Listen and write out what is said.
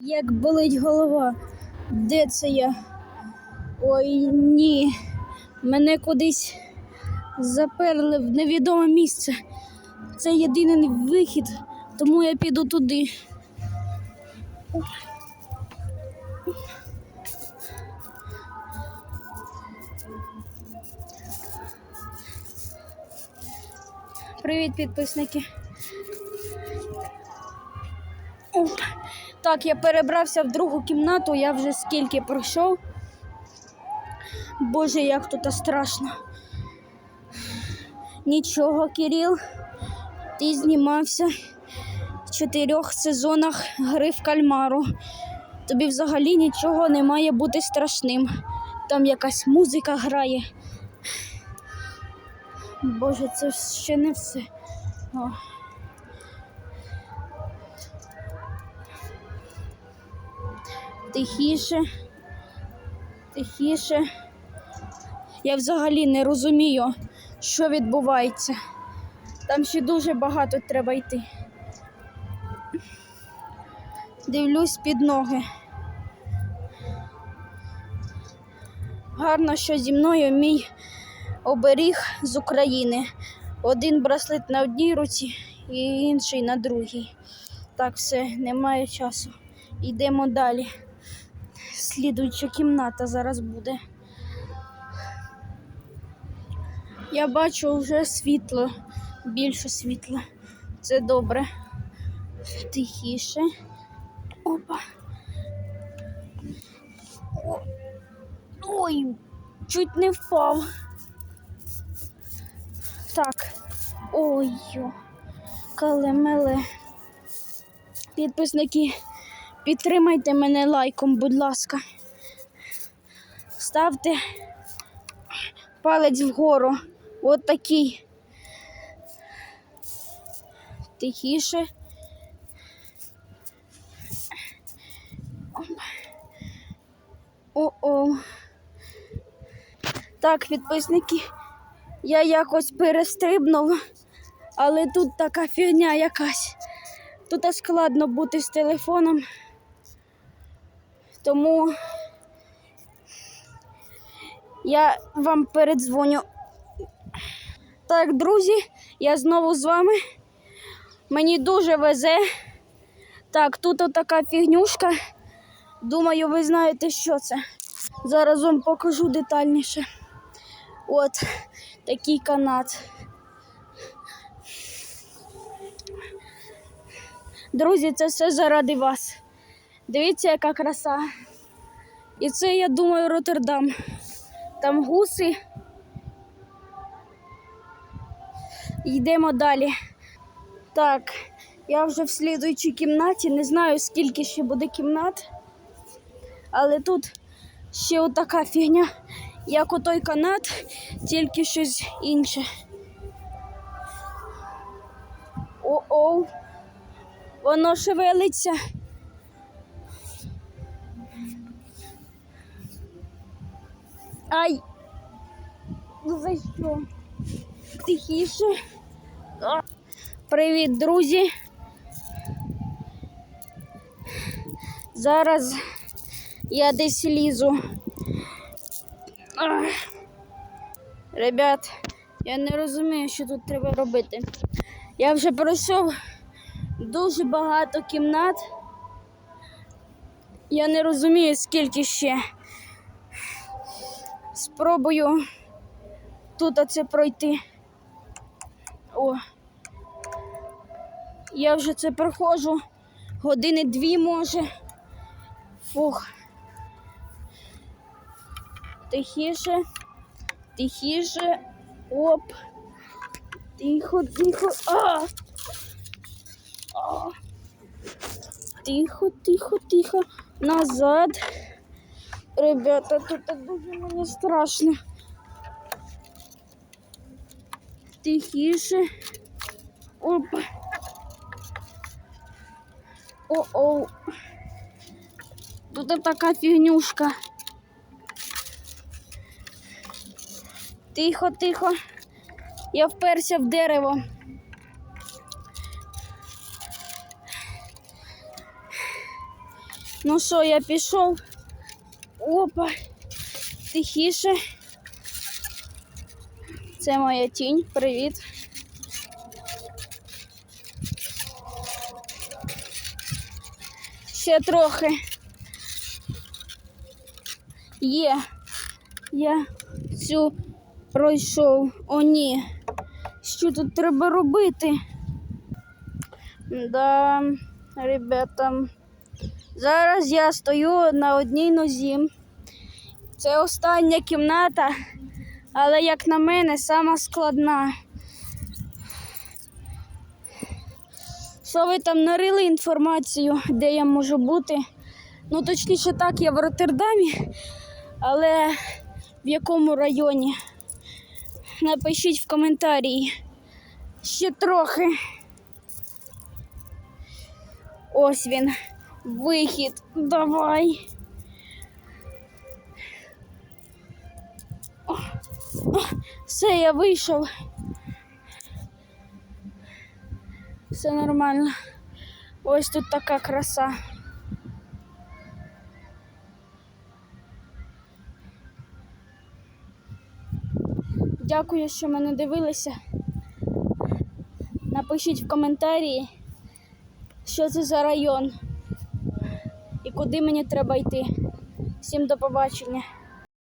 Як болить голова. Де це я? Ой ні. Мене кудись заперли в невідоме місце. Це єдиний вихід, тому я піду туди. Привіт, підписники. Оп. Так, я перебрався в другу кімнату, я вже скільки пройшов. Боже, як тут страшно. Нічого, Кирил, ти знімався в чотирьох сезонах гри в кальмару. Тобі взагалі нічого не має бути страшним. Там якась музика грає. Боже, це ще не все. О. Тихіше, тихіше. Я взагалі не розумію, що відбувається. Там ще дуже багато треба йти. Дивлюсь під ноги. Гарно, що зі мною мій оберіг з України. Один браслет на одній руці і інший на другій. Так, все, немає часу. Йдемо далі. Слідуюча кімната зараз буде. Я бачу вже світло, більше світла. Це добре. Тихіше. Опа. Ой, чуть не впав. Так. Ой, калемеле. Підписники, підтримайте мене лайком, будь ласка. Ставте палець вгору. От такий. Тихіше. О-о. Так, підписники, я якось перестрибнув, але тут така фігня якась. Тут складно бути з телефоном. Тому я вам передзвоню. Так, друзі, я знову з вами. Мені дуже везе. Так, тут така фігнюшка. Думаю, ви знаєте, що це. Зараз вам покажу детальніше. От такий канат. Друзі, це все заради вас. Дивіться, яка краса. І це, я думаю, Роттердам. Там гуси. Йдемо далі. Так, я вже в слідуючій кімнаті. Не знаю, скільки ще буде кімнат. Але тут ще отака фігня, як отой канат, тільки щось інше. О-оу, воно шевелиться. Ай! Ну за що? Тихіше. Привіт, друзі. Зараз я десь лізу. Ребят, я не розумію, що тут треба робити. Я вже пройшов дуже багато кімнат. Я не розумію, скільки ще. Спробую тут оце пройти. О. Я вже це проходжу. Години дві може. Фух. Тихіше, тихіше. Оп. Тихо, тихо. А! А! Тихо, тихо, тихо. Назад. Ребята, тут дуже мені страшно. Тихіше. Опа. О-оу. Тут така фігнюшка. Тихо, тихо. Я вперся в дерево. Ну що, я пішов. Опа, тихіше. Це моя тінь. Привіт. Ще трохи. Є. Я цю пройшов. О, ні. Що тут треба робити? Да, ребята. Зараз я стою на одній нозі. Це остання кімната, але, як на мене, сама складна. Що ви там нарили інформацію, де я можу бути? Ну, точніше так, я в Роттердамі, але в якому районі? Напишіть в коментарі. Ще трохи. Ось він. Вихід. Давай. Все, я вийшов. Все нормально. Ось тут така краса. Дякую, що мене дивилися. Напишіть в коментарі, що це за район і куди мені треба йти. Всім до побачення.